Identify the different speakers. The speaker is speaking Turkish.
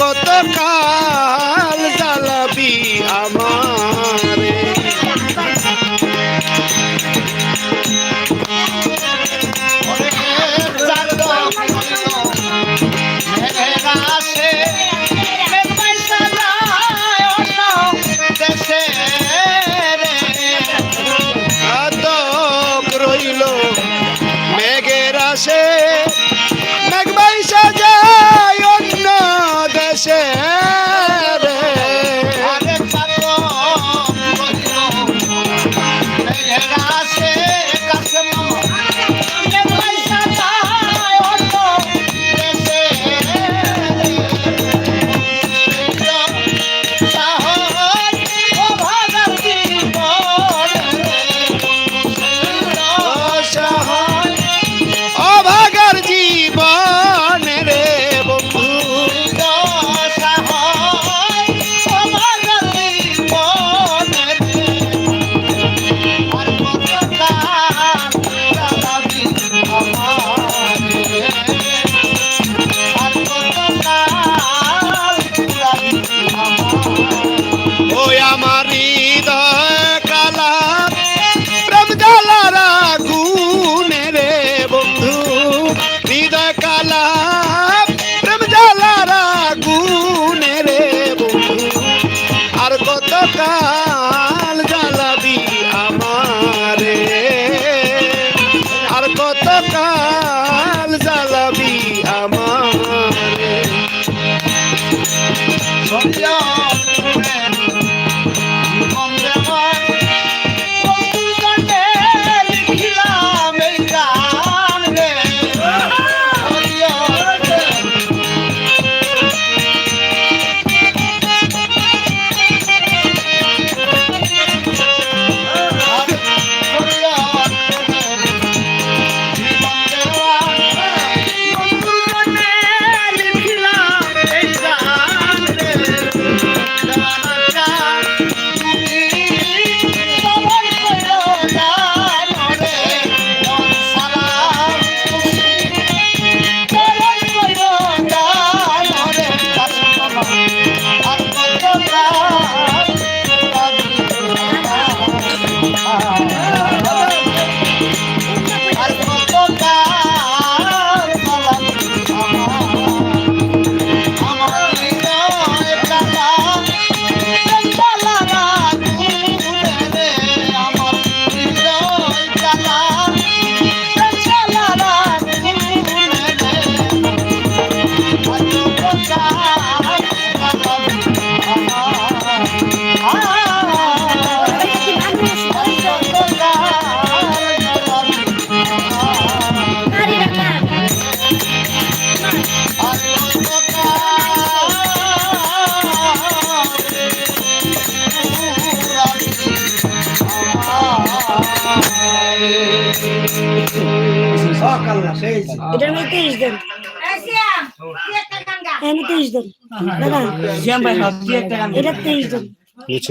Speaker 1: কত কাল আমার হৃদয়
Speaker 2: Bakallah şey.
Speaker 3: İrem'i de izledim. Eni de izledim.
Speaker 2: Neden? Cem Bey, Hazreti Ekrem'den. İrem de izledim.